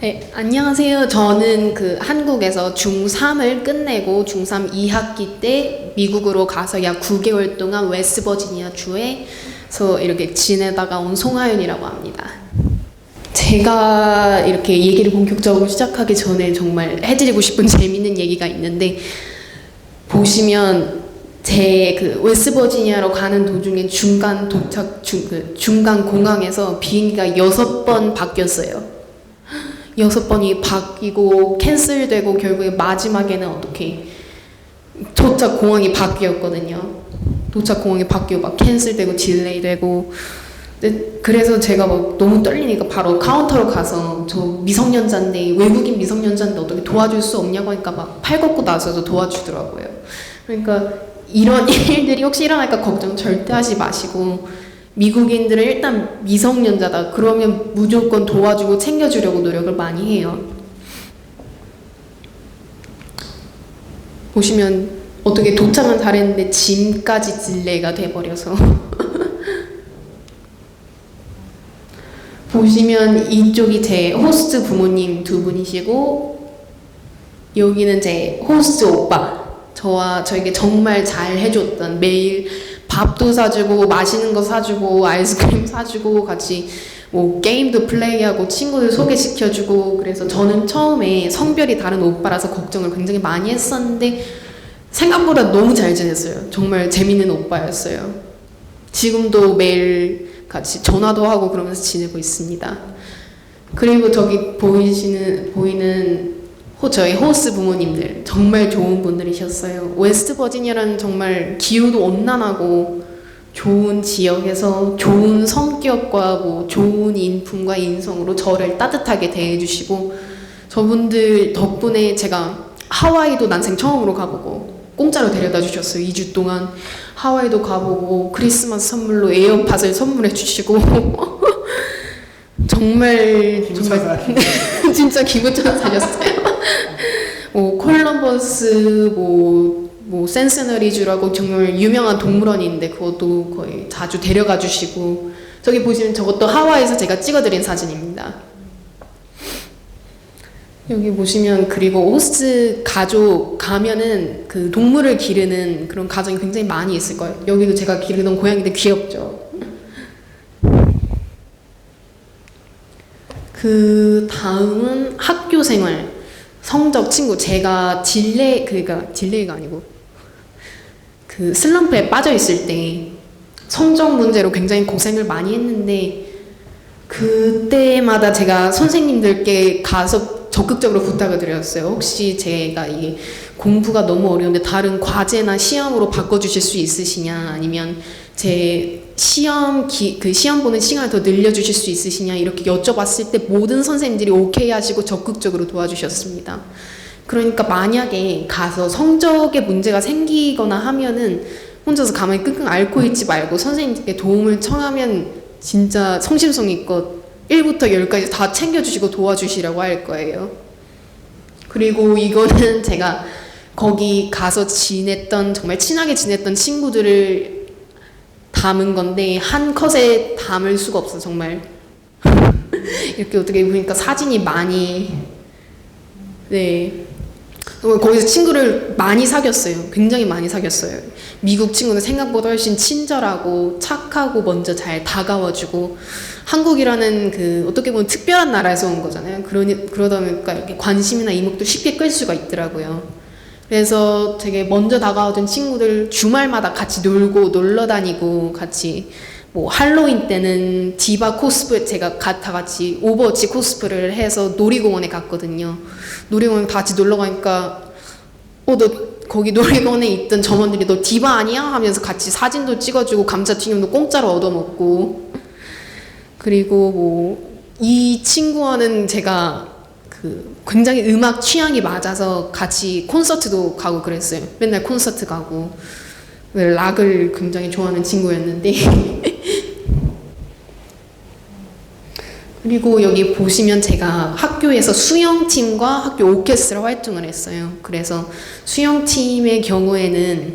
네, 안녕하세요. 저는 그 한국에서 중3을 끝내고 중3 2학기 때 미국으로 가서 약 9개월 동안 웨스트버지니아 주에서 이렇게 지내다가 온 송하윤이라고 합니다. 제가 이렇게 얘기를 본격적으로 시작하기 전에 정말 해드리고 싶은 재밌는 얘기가 있는데 보시면 제그 웨스트버지니아로 가는 도중에 중간 도착 중, 그 중간 공항에서 비행기가 여섯 번 바뀌었어요. 여섯 번이 바뀌고 캔슬되고 결국에 마지막에는 어떻게 도착 공항이 바뀌었거든요. 도착 공항이 바뀌고 막 캔슬되고 딜레이되고 그래서 제가 막 너무 떨리니까 바로 카운터로 가서 저 미성년자인데 외국인 미성년자인데 어떻게 도와줄 수 없냐고 하니까 막 팔 걷고 나서도 도와주더라고요. 그러니까 이런 일들이 혹시 일어날까 걱정 절대 하지 마시고 미국인들은 일단 미성년자다. 그러면 무조건 도와주고 챙겨주려고 노력을 많이 해요. 보시면 어떻게 도착은 잘했는데 짐까지 딜레이가 돼버려서 보시면 이쪽이 제 호스트 부모님 두 분이시고 여기는 제 호스트 오빠 저와 저에게 정말 잘 해줬던 매일 밥도 사주고 맛있는 거 사주고 아이스크림 사주고 같이 뭐 게임도 플레이하고 친구들 소개시켜주고 그래서 저는 처음에 성별이 다른 오빠라서 걱정을 굉장히 많이 했었는데 생각보다 너무 잘 지냈어요. 정말 재밌는 오빠였어요. 지금도 매일 같이 전화도 하고 그러면서 지내고 있습니다. 그리고 저기 보이시는 보이는 호, 저희 호스 부모님들 정말 좋은 분들이셨어요. 웨스트 버지니아라는 정말 기후도 온난하고 좋은 지역에서 좋은 성격과 뭐 좋은 인품과 인성으로 저를 따뜻하게 대해주시고 저분들 덕분에 제가 하와이도 난생 처음으로 가보고 공짜로 데려다 주셨어요. 2주 동안 하와이도 가보고 크리스마스 선물로 에어팟을 선물해 주시고 정말 정말 진짜 기분처럼 살렸어요. 뭐 콜럼버스 뭐, 뭐 센스너리주라고 정말 유명한 동물원이 있는데 그것도 거의 자주 데려가 주시고 저기 보시면 저것도 하와이에서 제가 찍어드린 사진입니다. 여기 보시면 그리고 호스트 가족 가면은 그 동물을 기르는 그런 가정이 굉장히 많이 있을 거예요. 여기도 제가 기르던 고양이들 귀엽죠. 그 다음은 학교 생활, 성적 친구. 제가 딜레 그러니까 딜레이가 아니고 그 슬럼프에 빠져 있을 때 성적 문제로 굉장히 고생을 많이 했는데 그때마다 제가 선생님들께 가서 적극적으로 부탁을 드렸어요. 혹시 제가 이게 공부가 너무 어려운데 다른 과제나 시험으로 바꿔주실 수 있으시냐 아니면 제 시험 기, 그 시험 보는 시간을 더 늘려주실 수 있으시냐 이렇게 여쭤봤을 때 모든 선생님들이 오케이 하시고 적극적으로 도와주셨습니다. 그러니까 만약에 가서 성적에 문제가 생기거나 하면은 혼자서 가만히 끙끙 앓고 있지 말고 선생님께 도움을 청하면 진짜 성심성의껏 1부터 10까지 다 챙겨주시고 도와주시라고 할 거예요. 그리고 이거는 제가 거기 가서 지냈던 정말 친하게 지냈던 친구들을 담은 건데 한 컷에 담을 수가 없어 정말. 이렇게 어떻게 보니까 사진이 많이. 네. 거기서 친구를 많이 사귀었어요. 굉장히 많이 사귀었어요. 미국 친구는 생각보다 훨씬 친절하고 착하고 먼저 잘 다가와주고 한국이라는 그 어떻게 보면 특별한 나라에서 온 거잖아요. 그러니 그러다 보니까 이렇게 관심이나 이목도 쉽게 끌 수가 있더라고요 그래서 되게 먼저 다가오던 친구들 주말마다 같이 놀고 놀러 다니고 같이 뭐 할로윈 때는 디바 코스프레 제가 가, 다 같이 오버워치 코스프레를 해서 놀이공원에 갔거든요. 놀이공원 다 같이 놀러 가니까 어 너 거기 놀이공원에 있던 점원들이 너 디바 아니야? 하면서 같이 사진도 찍어주고 감자튀김도 공짜로 얻어먹고 그리고 뭐 이 친구와는 제가 그 굉장히 음악 취향이 맞아서 같이 콘서트도 가고 그랬어요. 맨날 콘서트 가고 락을 굉장히 좋아하는 친구였는데 그리고 여기 보시면 제가 학교에서 수영팀과 학교 오케스트라 활동을 했어요. 그래서 수영팀의 경우에는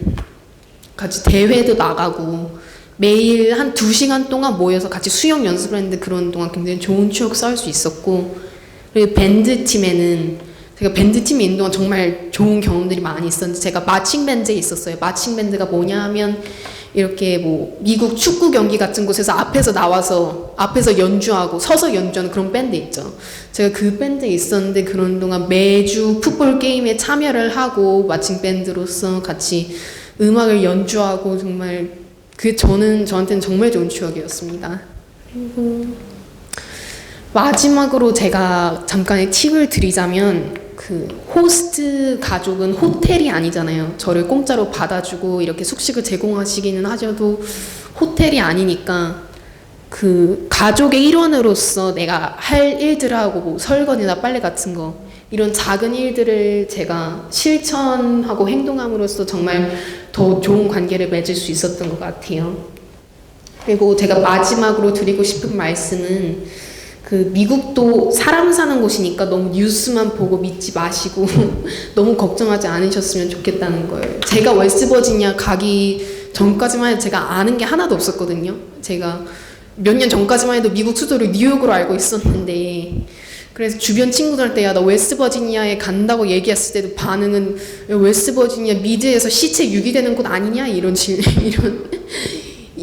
같이 대회도 나가고 매일 한 두 시간 동안 모여서 같이 수영 연습을 했는데 그런 동안 굉장히 좋은 추억 쌓을 수 있었고 그리고 밴드 팀에는 제가 밴드 팀에 있는 동안 정말 좋은 경험들이 많이 있었는데 제가 마칭 밴드에 있었어요. 마칭 밴드가 뭐냐면 이렇게 뭐 미국 축구 경기 같은 곳에서 앞에서 나와서 앞에서 연주하고 서서 연주하는 그런 밴드 있죠. 제가 그 밴드에 있었는데 그런 동안 매주 풋볼 게임에 참여를 하고 마칭 밴드로서 같이 음악을 연주하고 정말 그 저는 저한테는 정말 좋은 추억이었습니다. 그리고 마지막으로 제가 잠깐의 팁을 드리자면 그 호스트 가족은 호텔이 아니잖아요. 저를 공짜로 받아주고 이렇게 숙식을 제공하시기는 하셔도 호텔이 아니니까 그 가족의 일원으로서 내가 할 일들하고 뭐 설거지나 빨래 같은 거 이런 작은 일들을 제가 실천하고 행동함으로써 정말 더 좋은 관계를 맺을 수 있었던 것 같아요. 그리고 제가 마지막으로 드리고 싶은 말씀은 그 미국도 사람 사는 곳이니까 너무 뉴스만 보고 믿지 마시고 너무 걱정하지 않으셨으면 좋겠다는 거예요. 제가 웨스트버지니아 가기 전까지만 해도 제가 아는 게 하나도 없었거든요. 제가 몇 년 전까지만 해도 미국 수도를 뉴욕으로 알고 있었는데 그래서 주변 친구들한테 야 나 웨스트버지니아에 간다고 얘기했을 때도 반응은 야, 웨스트버지니아 미드에서 시체 유기되는 곳 아니냐 이런 질 이런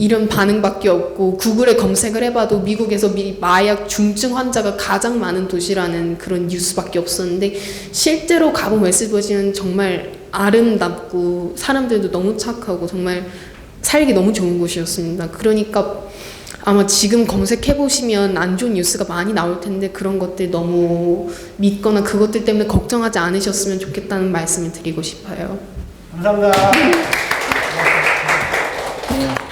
이런 반응밖에 없고 구글에 검색을 해봐도 미국에서 미, 마약 중증 환자가 가장 많은 도시라는 그런 뉴스밖에 없었는데 실제로 가본 웨스트버지는 정말 아름답고 사람들도 너무 착하고 정말 살기 너무 좋은 곳이었습니다. 그러니까 아마 지금 검색해 보시면 안 좋은 뉴스가 많이 나올 텐데 그런 것들 너무 믿거나 그것들 때문에 걱정하지 않으셨으면 좋겠다는 말씀을 드리고 싶어요. 감사합니다. 네.